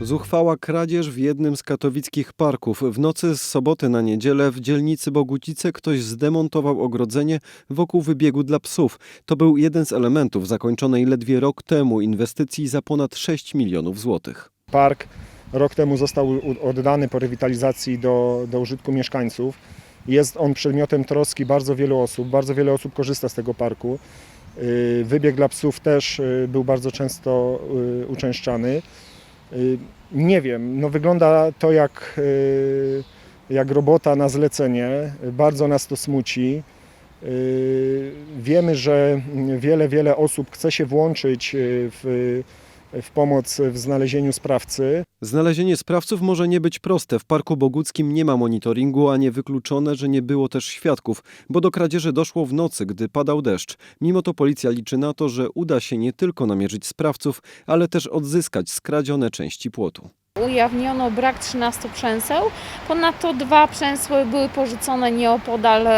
Zuchwała kradzież w jednym z katowickich parków. W nocy z soboty na niedzielę w dzielnicy Bogucice ktoś zdemontował ogrodzenie wokół wybiegu dla psów. To był jeden z elementów zakończonej ledwie rok temu inwestycji za ponad 6 milionów złotych. Park rok temu został oddany po rewitalizacji do, do użytku mieszkańców. Jest on przedmiotem troski bardzo wielu osób. Bardzo wiele osób korzysta z tego parku. Yy, Wybieg dla psów też yy, był bardzo często yy, uczęszczany. Yy, Nie wiem, no wygląda to jak, yy, jak robota na zlecenie. Bardzo nas to smuci. Yy, Wiemy, że wiele, wiele osób chce się włączyć w, w pomoc w znalezieniu sprawcy. Znalezienie sprawców może nie być proste. W Parku Boguckim nie ma monitoringu, a nie wykluczone, że nie było też świadków, bo do kradzieży doszło w nocy, gdy padał deszcz. Mimo to policja liczy na to, że uda się nie tylko namierzyć sprawców, ale też odzyskać skradzione części płotu. Ujawniono brak 13 przęseł, ponadto dwa przęsły były porzucone nieopodal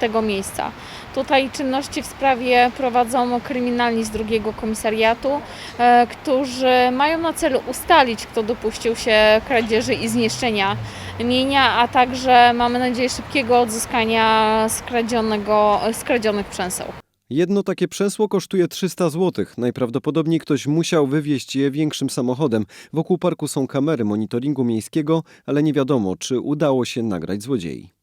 tego miejsca. Tutaj czynności w sprawie prowadzą kryminalni z drugiego komisariatu, e, którzy mają na celu ustalić, kto dopuścił się kradzieży i zniszczenia mienia, a także mamy nadzieję szybkiego odzyskania skradzionego, skradzionych przęseł. Jedno takie przęsło kosztuje 300 zł. Najprawdopodobniej ktoś musiał wywieźć je większym samochodem. Wokół parku są kamery monitoringu miejskiego, ale nie wiadomo, czy udało się nagrać złodziei.